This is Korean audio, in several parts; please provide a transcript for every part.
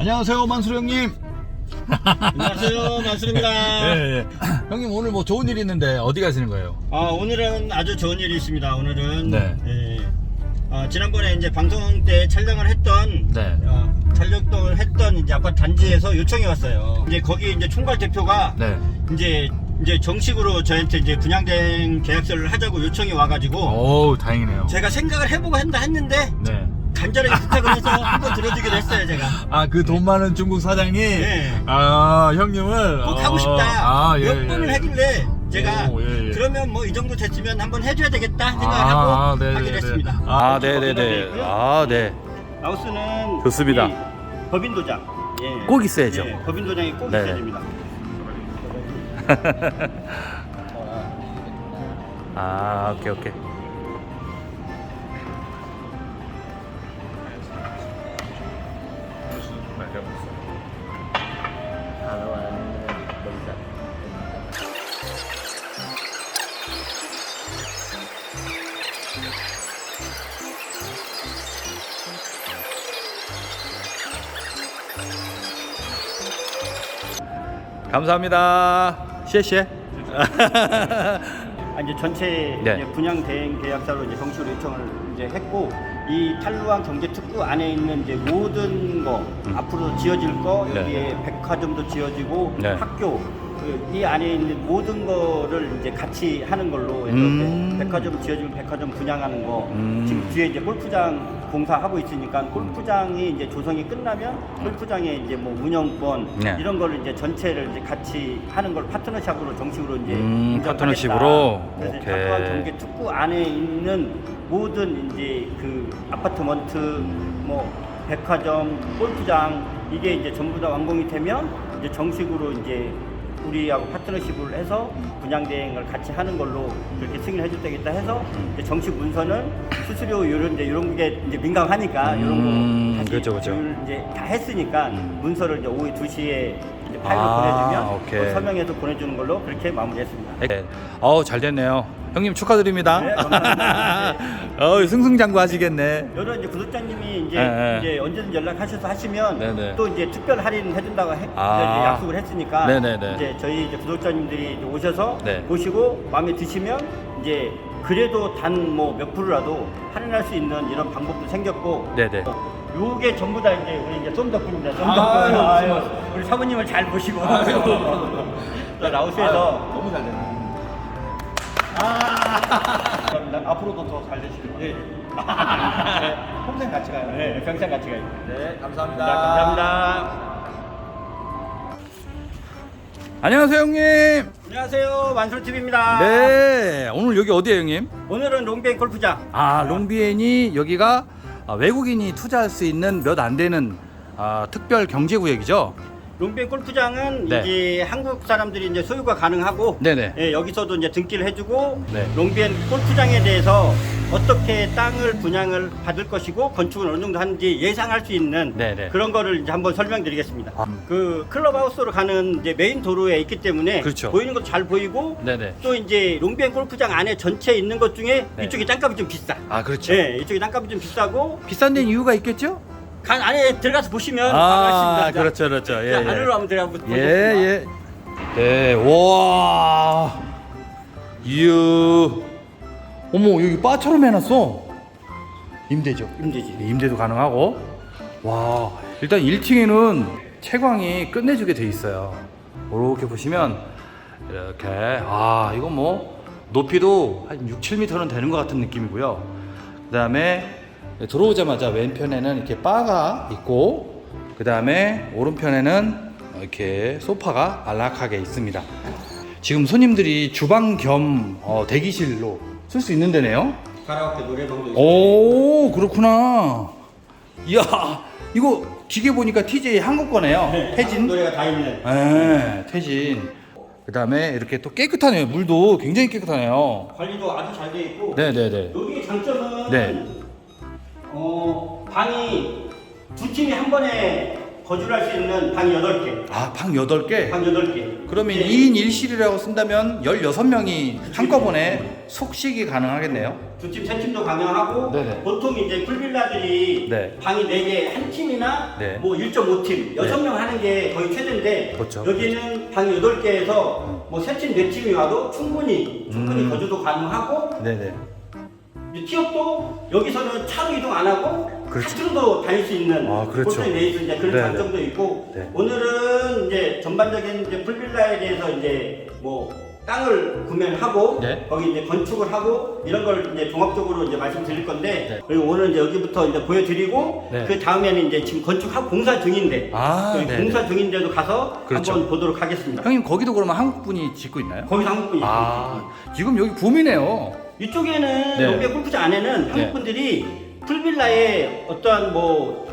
안녕하세요 만수르 형님. 안녕하세요, 만수입니다. 예, 예. 형님 오늘 뭐 좋은 일 있는데 어디 가시는 거예요? 아, 오늘은 아주 좋은 일이 있습니다. 오늘은 네. 예, 아, 지난번에 이제 방송 때 촬영을 했던 네. 어, 촬영을 했던 이제 아파트 단지에서 요청이 왔어요. 이제 거기 이제 총괄 대표가 네. 이제 이제 정식으로 저한테 이제 분양된 계약서를 하자고 요청이 와가지고 오 다행이네요. 제가 생각을 해보고 한다 했는데 네. 간절하게 부탁을 해서 한번 들어주기로 했어요, 제가. 아 그 돈 많은 중국 사장이 네. 아 형님을 꼭 어, 하고 싶다. 아, 예, 몇 예. 번을 하길래 제가 오, 예, 예. 그러면 뭐 이 정도 됐으면 한번 해줘야 되겠다 생각하고 아, 네, 하기로 네, 했습니다. 네. 아, 네네네. 아, 네. 라오스는 좋습니다. 이 법인 도장. 예. 꼭 있어야죠. 예, 법인 도장이 꼭 네. 있어야 됩니다. 아, 오케이, 오케이. 감사합니다. 谢谢. 아, 이제 전체 네. 이제 분양 대행 계약서로 이제 정식으로 요청을 이제 했고 이 탈루안 경제특구 안에 있는 이제 모든 거 앞으로 지어질 거 음. 네. 여기에 백화점도 지어지고 네. 학교 그 이 안에 있는 모든 거를 이제 같이 하는 걸로 해서 음. 이제 백화점 지어지면 백화점 분양하는 거 음. 지금 뒤에 이제 골프장 공사하고 있으니까 골프장이 이제 조성이 끝나면 골프장에 이제 뭐 운영권 네. 이런 거를 이제 전체를 이제 같이 하는 걸 파트너십으로 정식으로 이제 음, 인정하겠다. 파트너십으로? 그래서 오케이. 경계 특구 안에 있는 모든 이제 그 아파트먼트 뭐 백화점 골프장 이게 이제 전부 다 완공이 되면 이제 정식으로 이제 우리하고 파트너십을 해서 분양 대행을 같이 하는 걸로 그렇게 승인을 해줄 때겠다 해서 이제 정식 문서는 수수료 이런 이제 이런 게 이제 민감하니까 이런 음, 거 다시 그렇죠, 그렇죠. 조율 이제 다 했으니까 음. 문서를 이제 오후 2시에 이제 파일로 아, 보내주면 오케이. 그 서명해서 보내주는 걸로 그렇게 마무리했습니다. 네. 어우, 잘 됐네요. 형님 축하드립니다. 네, 감사합니다. 어우, 승승장구 하시겠네. 여러 이제 구독자님이 이제, 네, 네. 이제 언제든 연락하셔서 하시면 네, 네. 또 이제 특별 할인 해준다고 해, 아. 이제 약속을 했으니까 네, 네, 네. 이제 저희 이제 구독자님들이 이제 오셔서 네. 보시고 마음에 드시면 이제 그래도 단 뭐 몇 프로라도 할인할 수 있는 이런 방법도 생겼고 네, 네. 요게 전부 다 이제 우리 이제 쏨 덕분입니다. 쏨 덕분. 아유, 아유, 우리 사부님을 잘 보시고 라오스에서 너무 잘 됐네. 감사합니다. 앞으로도 더 잘 되시길 바랍니다. 네. 평생 같이 가요. 네, 평생 같이 가요. 네 감사합니다. 자, 감사합니다. 안녕하세요, 형님. 안녕하세요, 만솔TV입니다. 네. 오늘 여기 어디에요, 형님? 오늘은 롱베이 골프장. 아, 롱비엔이 여기가 아, 외국인이 투자할 수 있는 몇 안 되는 아, 특별 경제 구역이죠. 롱베이 골프장은 네. 이제 한국 사람들이 이제 소유가 가능하고 네네. 예, 여기서도 이제 등기를 해주고 네. 롱비엔 골프장에 대해서 어떻게 땅을 분양을 받을 것이고 건축을 어느 정도 하는지 예상할 수 있는 네네. 그런 거를 이제 한번 설명드리겠습니다. 아. 그 클럽하우스로 가는 이제 메인 도로에 있기 때문에 그렇죠. 보이는 것도 잘 보이고 네네. 또 이제 롱비엔 골프장 안에 전체에 있는 것 중에 네. 이쪽이 땅값이 좀 비싸. 아, 그렇죠. 예, 이쪽이 땅값이 좀 비싸고 비싼 데는 이유가 있겠죠? 간 안에 들어가서 보시면 아. 그렇죠, 그렇죠. 예, 자, 예. 안으로 한번 들어가 보겠습니다. 예, 예. 네, 와. 이유. 어머, 여기 바처럼 해놨어. 임대죠. 힘들지. 네, 임대도 가능하고. 와, 일단 1층에는 채광이 끝내주게 돼 있어요. 이렇게 보시면 이렇게 아 이거 뭐 높이도 한 6, 7m는 되는 것 같은 느낌이고요. 그 다음에 들어오자마자 왼편에는 이렇게 바가 있고 그 다음에 오른편에는 이렇게 소파가 안락하게 있습니다. 지금 손님들이 주방 겸 어, 대기실로 쓸 수 있는 데네요. 카라오케 노래방도 있고 오 그렇구나. 이야 이거 기계 보니까 TJ 한국 거네요. 태진. 노래가 다 있는. 네, 태진. 그 다음에 이렇게 또 깨끗하네요. 물도 굉장히 깨끗하네요. 관리도 아주 잘 돼 있고. 네네네. 여기 장점은 네. 어 방이 두 팀이 한 번에 거주를 할수 있는 8개. 아, 방 8개? 방 8개. 그러면 예. 2인 1실이라고 쓴다면 16명이 한꺼번에 숙식이 가능하겠네요. 두 팀, 세 팀도 가능하고 네네. 보통 이제 풀빌라들이 네. 방이 4개 한 팀이나 네. 뭐 1.5팀, 6명 하는 게 거의 최대인데 그렇죠. 여기는 방이 8개에서 뭐 3팀, 4팀이 와도 충분히 충분히 음. 거주도 가능하고 네네. 이제 티업도 여기서는 차로 이동 안 하고 그렇죠. 카트로도 다닐 수 있는 아, 그렇죠. 볼트에 내있는 이제 그런 네네. 장점도 있고 네. 오늘은 이제 전반적인 이제 풀빌라에 대해서 이제 뭐 땅을 구매를 하고 네. 거기 이제 건축을 하고 이런 걸 이제 종합적으로 이제 말씀드릴 건데 네. 그리고 오늘 이제 여기부터 이제 보여드리고 네. 그 다음에는 이제 지금 건축하고 공사 중인데 아, 여기 네네. 공사 중인데도 가서 그렇죠. 한번 보도록 하겠습니다. 형님 거기도 그러면 한국 분이 짓고 있나요? 거기서 한국 분이 아, 지금 여기 붐이네요. 이쪽에는 네. 롱베 골프장 안에는 네. 한국 분들이 풀빌라에 어떠한 뭐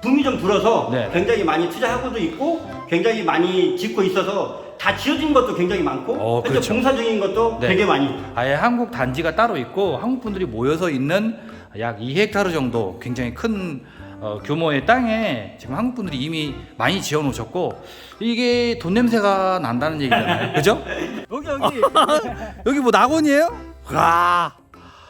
붐이 좀 불어서 네. 굉장히 많이 투자하고도 있고 굉장히 많이 짓고 있어서 다 지어진 것도 굉장히 많고 어, 현재 그렇죠. 공사 중인 것도 네. 되게 많이 아예 한국 단지가 따로 있고 한국 분들이 모여서 있는 약 2헥타르 정도 굉장히 큰 어, 규모의 땅에 지금 한국 분들이 이미 많이 지어 놓으셨고 이게 돈 냄새가 난다는 얘기잖아요. 그죠? 여기 여기 여기 뭐 낙원이에요? 와.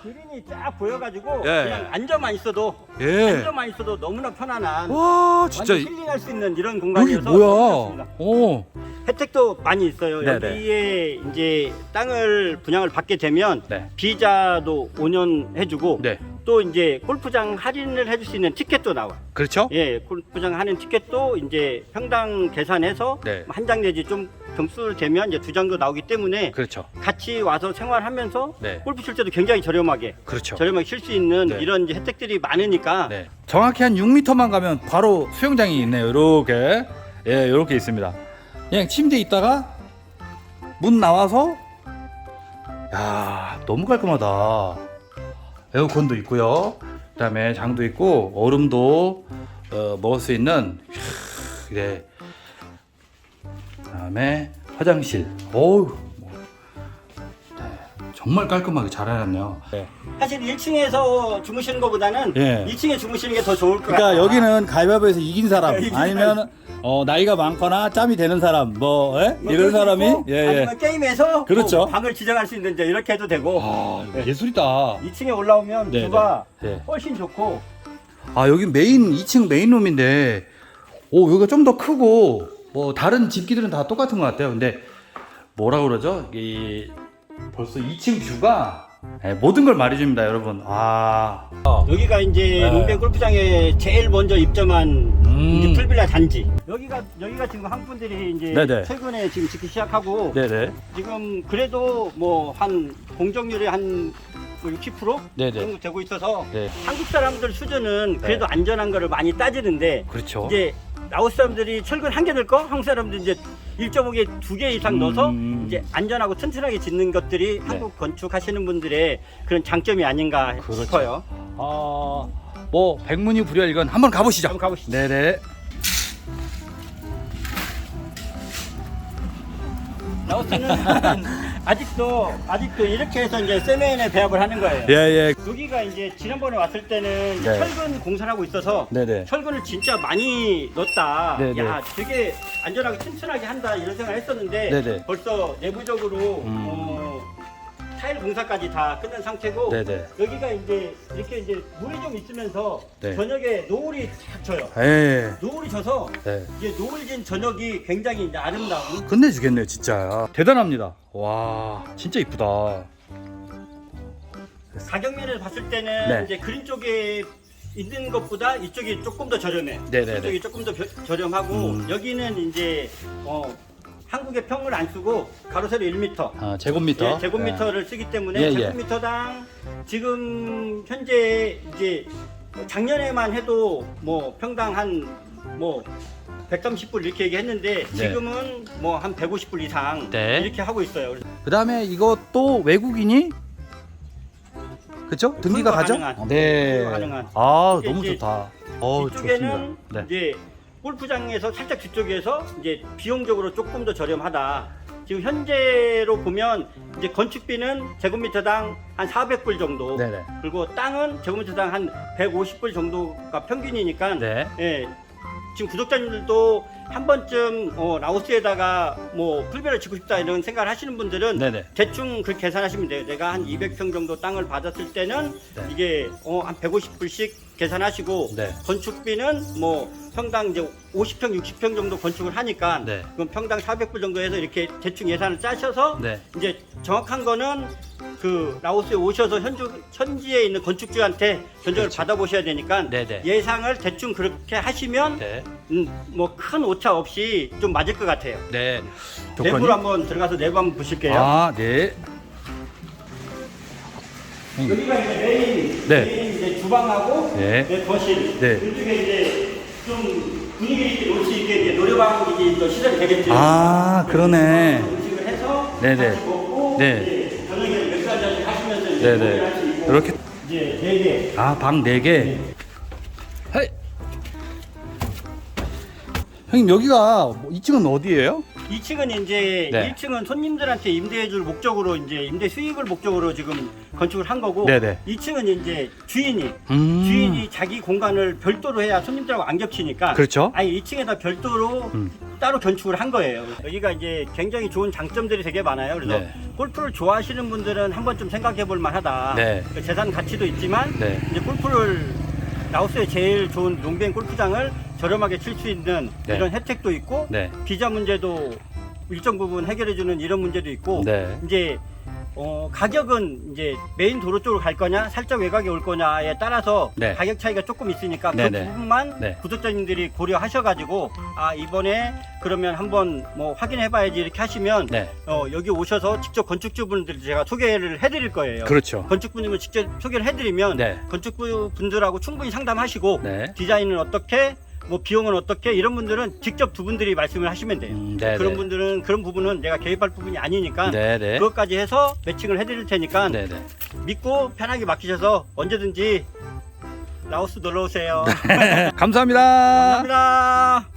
그린이 쫙 보여가지고 예. 그냥 앉아만 있어도 예. 앉아만 있어도 너무나 편안한 와, 진짜 완전 힐링할 수 있는 이런 여기 공간이어서 너무 뭐야? 좋습니다. 오. 혜택도 많이 있어요. 네네. 여기에 이제 땅을 분양을 받게 되면 네. 비자도 5년 해주고 네. 또 이제 골프장 할인을 해줄 수 있는 티켓도 나와. 그렇죠? 예, 골프장 하는 티켓도 이제 평당 계산해서 네. 한 장 내지 좀 점수를 되면 이제 두 장도 나오기 때문에 그렇죠. 같이 와서 생활하면서 네. 골프 칠 때도 굉장히 저렴하게 그렇죠. 저렴하게 칠 수 있는 네. 이런 이제 혜택들이 많으니까 네. 정확히 한 6m만 가면 바로 수영장이 있네요. 이렇게. 예, 이렇게 있습니다. 그냥 침대 있다가 문 나와서 야, 너무 깔끔하다. 에어컨도 있고요. 그다음에 장도 있고 얼음도 어, 먹을 수 있는 휴, 네. 그 다음에 화장실. 어우. 뭐. 네, 정말 깔끔하게 잘 해놨네요. 네. 사실 1층에서 주무시는 것보다는 예. 2층에 주무시는 게 더 좋을 것 그러니까 같아요. 여기는 가위바위보에서 이긴 사람 이긴 아니면 어, 나이가 많거나 짬이 되는 사람 뭐 예? 뭐 이런 그럴 수 사람이 있고, 예, 예. 아니면 게임에서 그렇죠. 뭐 방을 지정할 수 있는 이제 이렇게 해도 되고 아 예술이다 2층에 올라오면 네, 뷰가 네. 네. 훨씬 좋고 아 여기 메인 2층 메인룸인데 오 여기가 좀 더 크고 뭐 다른 집기들은 다 똑같은 것 같아요 근데 뭐라 그러죠 이 벌써 2층 뷰가 예, 모든 걸 말해줍니다 여러분 아 여기가 이제 네. 롱뱅 골프장에 제일 먼저 입점한 음. 이제 풀빌라 단지. 여기가 여기가 지금 한국 분들이 이제 네네. 최근에 지금 짓기 시작하고 네네 지금 그래도 뭐 한 공정률이 한 60% 네네. 정도 되고 있어서 네 한국 사람들 수준은 그래도 안전한 거를 많이 따지는데 그렇죠 이제 라오스 사람들이 철근 한 개 넣을 거 한국 사람들 이제 1.5개 두 개 이상 음. 넣어서 이제 안전하고 튼튼하게 짓는 것들이 한국 건축하시는 분들의 그런 장점이 아닌가 그렇죠. 싶어요. 아 뭐 백문이 불여일견 한번 가보시죠 한번 가보시죠. 네네 라오스는 아직도 아직도 이렇게 해서 이제 세면에 배합을 하는 거예요. 예 예 여기가 이제 지난번에 왔을 때는 이제 네. 철근 공사를 하고 있어서 네네 철근을 진짜 많이 넣었다. 네네. 야, 되게 안전하게 튼튼하게 한다 이런 생각을 했었는데 네네. 벌써 내부적으로 음. 어, 타일 공사까지 다 끝난 상태고 네네 여기가 이제 이렇게 이제 물이 좀 있으면서 네. 저녁에 노을이 탁 져요. 예 노을이 져서 네. 이제 노을 진 저녁이 굉장히 이제 아름다운 끝내주겠네요 진짜 대단합니다 와 진짜 이쁘다 가격면을 봤을 때는 네. 이제 그린 쪽에 있는 것보다 이쪽이 조금 더 저렴해. 네네네. 이쪽이 조금 더 벼- 저렴하고 음. 여기는 이제 어, 한국의 평을 안 쓰고 가로세로 1m. 아 제곱미터 예, 제곱미터를 쓰기 때문에 예, 예. 제곱미터당 지금 현재 이제 작년에만 해도 뭐 평당 한뭐 130불 이렇게 얘기했는데 지금은 뭐 한 150불 이상 네. 이렇게 하고 있어요. 그 다음에 이거 또 외국인이 그쵸 등기가 불과 가죠 가능한. 네 가능한. 아 이게 너무 이제 좋다 어 이쪽에는 좋습니다 네 이제 골프장에서 살짝 뒤쪽에서 이제 비용적으로 조금 더 저렴하다. 지금 현재로 보면 이제 건축비는 제곱미터당 한 400불 정도. 네네 그리고 땅은 제곱미터당 한 150불 정도가 평균이니까 네 예. 지금 구독자님들도 한 번쯤 어, 라오스에다가 뭐 풀베를 짓고 싶다 이런 생각을 하시는 분들은 네네. 대충 그 계산하시면 돼요. 내가 한 200평 정도 땅을 받았을 때는 네. 이게 어, 한 150불씩 계산하시고 네. 건축비는 뭐 평당 이제 50평, 60평 정도 건축을 하니까 네. 그럼 평당 400불 정도 해서 이렇게 대충 예산을 짜셔서 네. 이제 정확한 거는 그 라오스에 오셔서 현주, 현지에 있는 건축주한테 견적을 그렇죠. 받아보셔야 되니까 네네. 예상을 대충 그렇게 하시면 네. 음, 뭐 큰 오차 없이 좀 맞을 것 같아요. 네. 내부로 한번 들어가서 내부 한번 보실게요. 아, 네. 여기가 이제 메인, 네. 메인 이제 주방하고 네. 네, 거실. 네. 이쪽에 이제 좀 분위기 있게 놀 수 있게 이제 노래방이 또 시설이 되겠죠. 아, 그러네. 음식을 해서 네네. 같이 먹고 네. 이제 저녁에 맥주 한잔 하시면서 이제 네네. 놀이를 할수 있고 이렇게 이제 네 개. 아, 방 4개. 헤이. 형님 여기가 뭐 2층은 어디예요? 2층은 이제 네. 1층은 손님들한테 임대해줄 목적으로 이제 임대 수익을 목적으로 지금 건축을 한 거고 네네. 2층은 이제 주인이 음. 주인이 자기 공간을 별도로 해야 손님들하고 안 겹치니까 그렇죠. 아예 2층에다 별도로 음. 따로 건축을 한 거예요. 여기가 이제 굉장히 좋은 장점들이 되게 많아요. 그래서 네. 골프를 좋아하시는 분들은 한 번쯤 생각해 볼 만하다. 네. 그 재산 가치도 있지만 네. 이제 골프를 라오스의 제일 좋은 롱뱅 골프장을 저렴하게 칠 수 있는 네. 이런 혜택도 있고 네. 비자 문제도 일정 부분 해결해 주는 이런 문제도 있고 네. 이제 어, 가격은 이제 메인 도로 쪽으로 갈 거냐 살짝 외곽에 올 거냐에 따라서 네. 가격 차이가 조금 있으니까 그 네네. 부분만 네. 구독자님들이 고려하셔가지고 아 이번에 그러면 한번 뭐 확인해봐야지 이렇게 하시면 네. 어, 여기 오셔서 직접 건축주분들 제가 소개를 해드릴 거예요. 그렇죠. 건축부님을 직접 소개를 해드리면 네. 건축부 분들하고 충분히 상담하시고 네. 디자인은 어떻게 뭐 비용은 어떻게 이런 분들은 직접 두 분들이 말씀을 하시면 돼요. 음, 네네. 그런 분들은 그런 부분은 내가 개입할 부분이 아니니까 네네. 그것까지 해서 매칭을 해드릴 테니까 네네. 믿고 편하게 맡기셔서 언제든지 라오스 놀러 오세요. 감사합니다. 감사합니다.